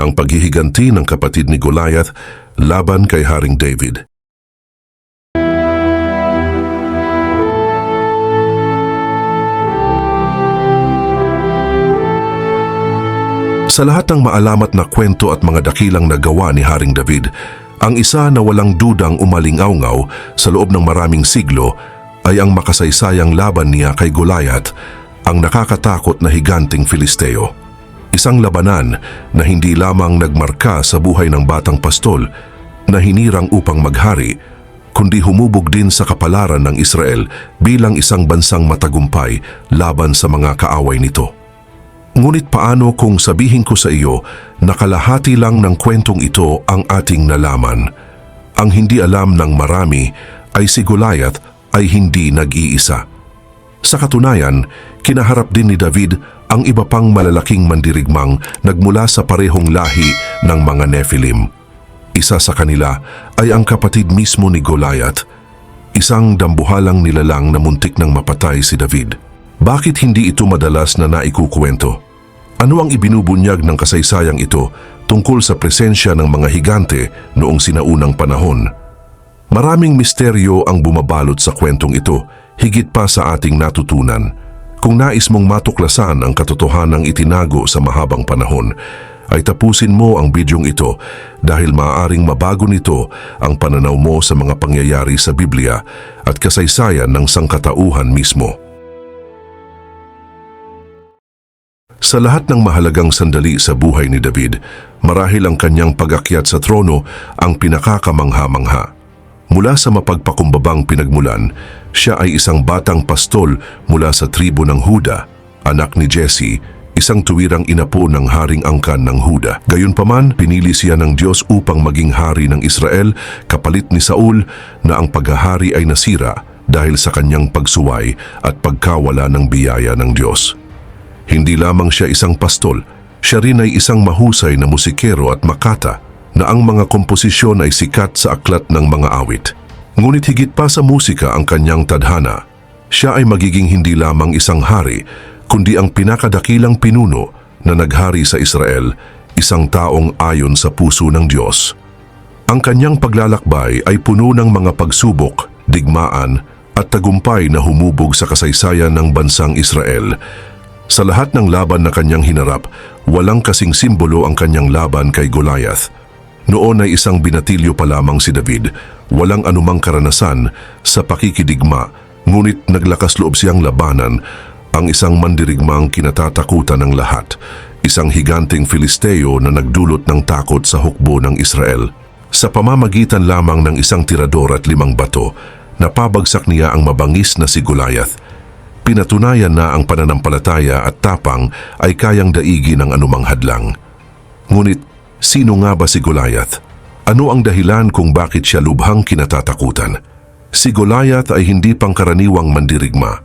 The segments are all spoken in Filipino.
ang paghihiganti ng kapatid ni Goliath laban kay Haring David. Sa lahat ng maalamat na kwento at mga dakilang nagawa ni Haring David, ang isa na walang dudang umalingaw sa loob ng maraming siglo ay ang makasaysayang laban niya kay Goliath, ang nakakatakot na higanting Filisteo. Isang labanan na hindi lamang nagmarka sa buhay ng batang pastol na hinirang upang maghari, kundi humubog din sa kapalaran ng Israel bilang isang bansang matagumpay laban sa mga kaaway nito. Ngunit paano kung sabihin ko sa iyo na kalahati lang ng kwentong ito ang ating nalaman? Ang hindi alam ng marami ay si Goliath ay hindi nag-iisa. Sa katunayan, kinaharap din ni David ang iba pang malalaking mandirigmang nagmula sa parehong lahi ng mga Nephilim. Isa sa kanila ay ang kapatid mismo ni Goliath, isang dambuhalang nilalang na muntik ng mapatay si David. Bakit hindi ito madalas na naikukuwento? Ano ang ibinubunyag ng kasaysayang ito tungkol sa presensya ng mga higante noong sinaunang panahon? Maraming misteryo ang bumabalot sa kwentong ito, higit pa sa ating natutunan. Kung nais mong matuklasan ang katotohanang itinago sa mahabang panahon, ay tapusin mo ang bidyong ito dahil maaaring mabago nito ang pananaw mo sa mga pangyayari sa Biblia at kasaysayan ng sangkatauhan mismo. Sa lahat ng mahalagang sandali sa buhay ni David, marahil ang kanyang pag-akyat sa trono ang pinakakamangha-mangha. Mula sa mapagpakumbabang pinagmulan, siya ay isang batang pastol mula sa tribo ng Huda, anak ni Jesse, isang tuwirang inapo ng haring angkan ng Huda. Gayunpaman, pinili siya ng Diyos upang maging hari ng Israel kapalit ni Saul na ang paghahari ay nasira dahil sa kanyang pagsuway at pagkawala ng biyaya ng Diyos. Hindi lamang siya isang pastol, siya rin ay isang mahusay na musikero at makata na ang mga komposisyon ay sikat sa aklat ng mga awit. Ngunit higit pa sa musika ang kanyang tadhana, siya ay magiging hindi lamang isang hari, kundi ang pinakadakilang pinuno na naghari sa Israel, isang taong ayon sa puso ng Diyos. Ang kanyang paglalakbay ay puno ng mga pagsubok, digmaan at tagumpay na humubog sa kasaysayan ng bansang Israel. Sa lahat ng laban na kanyang hinarap, walang kasing simbolo ang kanyang laban kay Goliath. Noon ay isang binatilyo pa lamang si David, walang anumang karanasan sa pakikidigma, ngunit naglakas loob siyang labanan ang isang mandirigmang kinatatakutan ng lahat, isang higanting Filisteo na nagdulot ng takot sa hukbo ng Israel. Sa pamamagitan lamang ng isang tirador at limang bato, napabagsak niya ang mabangis na si Goliath. Pinatunayan na ang pananampalataya at tapang ay kayang daigi ng anumang hadlang. Ngunit Sino nga ba si Goliath? Ano ang dahilan kung bakit siya lubhang kinatatakutan? Si Goliath ay hindi pangkaraniwang mandirigma.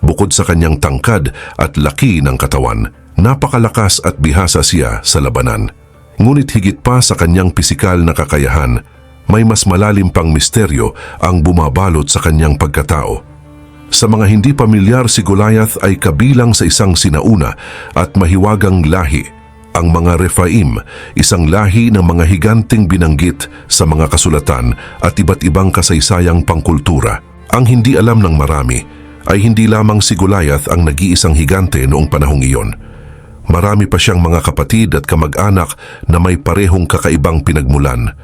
Bukod sa kanyang tangkad at laki ng katawan, napakalakas at bihasa siya sa labanan. Ngunit higit pa sa kanyang pisikal na kakayahan, may mas malalim pang misteryo ang bumabalot sa kanyang pagkatao. Sa mga hindi pamilyar si Goliath ay kabilang sa isang sinauna at mahiwagang lahi ang mga Rephaim, isang lahi ng mga higanting binanggit sa mga kasulatan at iba't ibang kasaysayang pangkultura. Ang hindi alam ng marami ay hindi lamang si Goliath ang nag-iisang higante noong panahong iyon. Marami pa siyang mga kapatid at kamag-anak na may parehong kakaibang pinagmulan.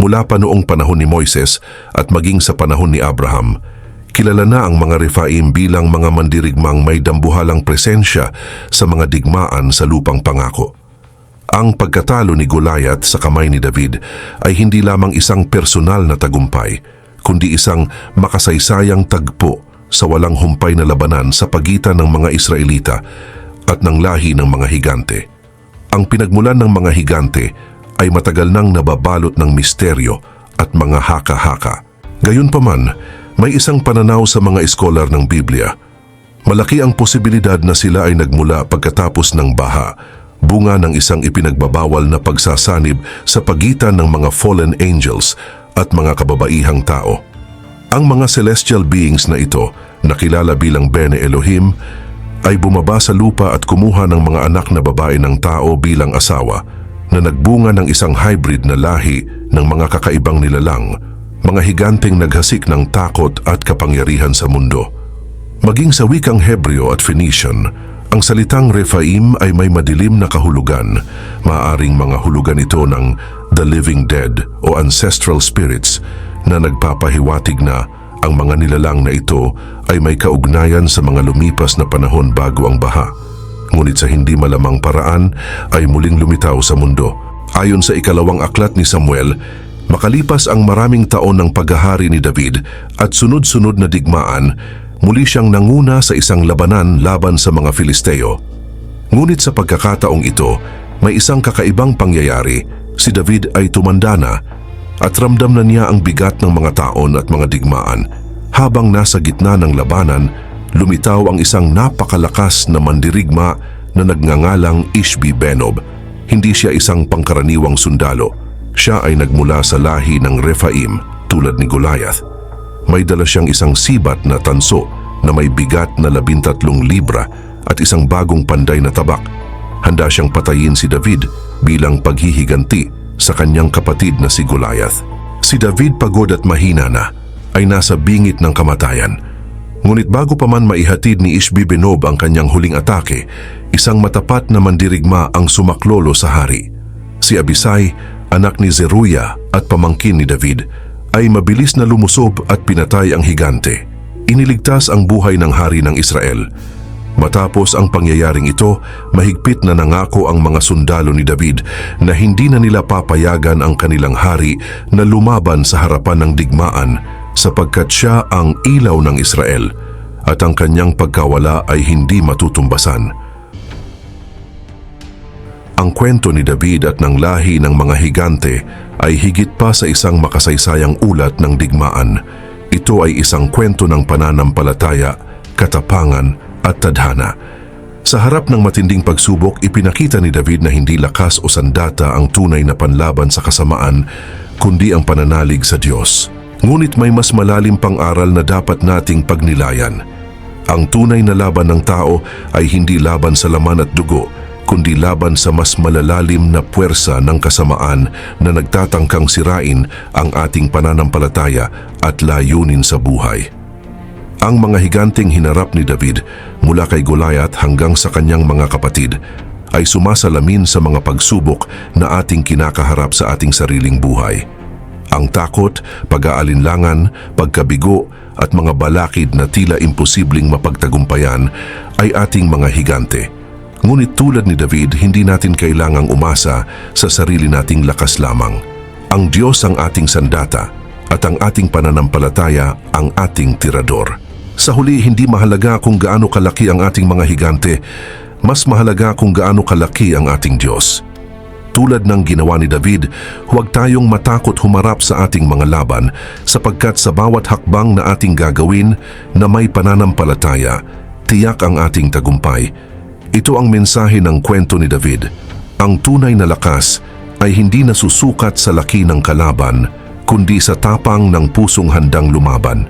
Mula pa noong panahon ni Moises at maging sa panahon ni Abraham, kilala na ang mga Rephaim bilang mga mandirigmang may dambuhalang presensya sa mga digmaan sa lupang pangako. Ang pagkatalo ni Goliath sa kamay ni David ay hindi lamang isang personal na tagumpay, kundi isang makasaysayang tagpo sa walang humpay na labanan sa pagitan ng mga Israelita at ng lahi ng mga higante. Ang pinagmulan ng mga higante ay matagal nang nababalot ng misteryo at mga haka-haka. Gayunpaman, may isang pananaw sa mga eskolar ng Biblia. Malaki ang posibilidad na sila ay nagmula pagkatapos ng baha bunga ng isang ipinagbabawal na pagsasanib sa pagitan ng mga fallen angels at mga kababaihang tao. Ang mga celestial beings na ito, nakilala bilang Bene Elohim, ay bumaba sa lupa at kumuha ng mga anak na babae ng tao bilang asawa, na nagbunga ng isang hybrid na lahi ng mga kakaibang nilalang, mga higanteng naghasik ng takot at kapangyarihan sa mundo. Maging sa wikang Hebreo at Phoenician, ang salitang Rephaim ay may madilim na kahulugan, maaring mga hulugan ito ng the living dead o ancestral spirits na nagpapahiwatig na ang mga nilalang na ito ay may kaugnayan sa mga lumipas na panahon bago ang baha. Ngunit sa hindi malamang paraan ay muling lumitaw sa mundo. Ayon sa ikalawang aklat ni Samuel, makalipas ang maraming taon ng paghahari ni David at sunod-sunod na digmaan, muli siyang nanguna sa isang labanan laban sa mga Filisteo. Ngunit sa pagkakataong ito, may isang kakaibang pangyayari. Si David ay tumanda na at ramdam na niya ang bigat ng mga taon at mga digmaan. Habang nasa gitna ng labanan, lumitaw ang isang napakalakas na mandirigma na nagngangalang Ishbi Benob. Hindi siya isang pangkaraniwang sundalo. Siya ay nagmula sa lahi ng Rephaim tulad ni Goliath. May dala siyang isang sibat na tanso na may bigat na labintatlong libra at isang bagong panday na tabak. Handa siyang patayin si David bilang paghihiganti sa kanyang kapatid na si Goliath. Si David pagod at mahina na ay nasa bingit ng kamatayan. Ngunit bago pa man maihatid ni Ishbi Benob ang kanyang huling atake, isang matapat na mandirigma ang sumaklolo sa hari. Si Abisai, anak ni Zeruya at pamangkin ni David, ay mabilis na lumusob at pinatay ang higante. Iniligtas ang buhay ng hari ng Israel. Matapos ang pangyayaring ito, mahigpit na nangako ang mga sundalo ni David na hindi na nila papayagan ang kanilang hari na lumaban sa harapan ng digmaan sapagkat siya ang ilaw ng Israel at ang kanyang pagkawala ay hindi matutumbasan. Ang kwento ni David at ng lahi ng mga higante ay higit pa sa isang makasaysayang ulat ng digmaan. Ito ay isang kwento ng pananampalataya, katapangan at tadhana. Sa harap ng matinding pagsubok, ipinakita ni David na hindi lakas o sandata ang tunay na panlaban sa kasamaan, kundi ang pananalig sa Diyos. Ngunit may mas malalim pang aral na dapat nating pagnilayan. Ang tunay na laban ng tao ay hindi laban sa laman at dugo, kundi laban sa mas malalalim na puwersa ng kasamaan na nagtatangkang sirain ang ating pananampalataya at layunin sa buhay. Ang mga higanteng hinarap ni David mula kay Goliath hanggang sa kanyang mga kapatid ay sumasalamin sa mga pagsubok na ating kinakaharap sa ating sariling buhay. Ang takot, pag-aalinlangan, pagkabigo at mga balakid na tila imposibleng mapagtagumpayan ay ating mga higante. Ngunit tulad ni David, hindi natin kailangang umasa sa sarili nating lakas lamang. Ang Diyos ang ating sandata at ang ating pananampalataya ang ating tirador. Sa huli, hindi mahalaga kung gaano kalaki ang ating mga higante, mas mahalaga kung gaano kalaki ang ating Diyos. Tulad ng ginawa ni David, huwag tayong matakot humarap sa ating mga laban sapagkat sa bawat hakbang na ating gagawin na may pananampalataya, tiyak ang ating tagumpay. Ito ang mensahe ng kwento ni David. Ang tunay na lakas ay hindi nasusukat sa laki ng kalaban, kundi sa tapang ng pusong handang lumaban.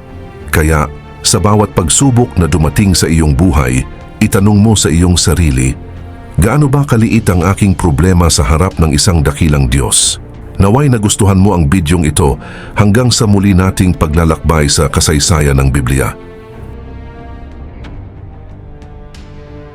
Kaya, sa bawat pagsubok na dumating sa iyong buhay, itanong mo sa iyong sarili, gaano ba kaliit ang aking problema sa harap ng isang dakilang Diyos? Naway nagustuhan mo ang bidyong ito hanggang sa muli nating paglalakbay sa kasaysayan ng Biblia.